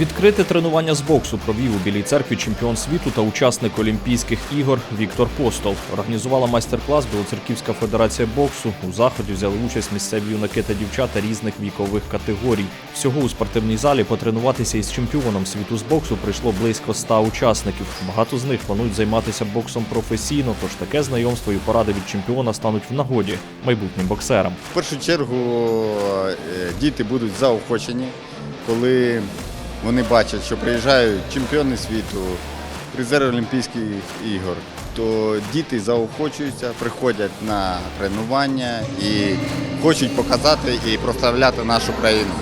Відкрите тренування з боксу провів у Білій церкві чемпіон світу та учасник Олімпійських ігор Віктор Постол. Організувала майстер-клас Білоцерківська федерація боксу. У заході взяли участь місцеві юнаки та дівчата різних вікових категорій. Всього у спортивній залі потренуватися із чемпіоном світу з боксу прийшло близько ста учасників. Багато з них планують займатися боксом професійно, тож таке знайомство і поради від чемпіона стануть в нагоді майбутнім боксерам. В першу чергу е, діти будуть заохочені, коли вони бачать, що приїжджають чемпіони світу, призери Олімпійських ігор, то діти заохочуються, приходять на тренування і хочуть показати і прославляти нашу країну.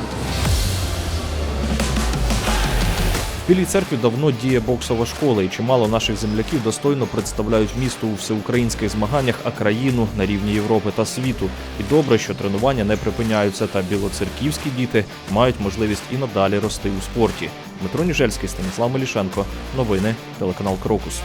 Білій церкві давно діє боксова школа, і чимало наших земляків достойно представляють місто у всеукраїнських змаганнях, а країну на рівні Європи та світу. І добре, що тренування не припиняються, та білоцерківські діти мають можливість і надалі рости у спорті. Дмитро Ніжельський, Станіслав Мелішенко. Новини телеканал Крокус.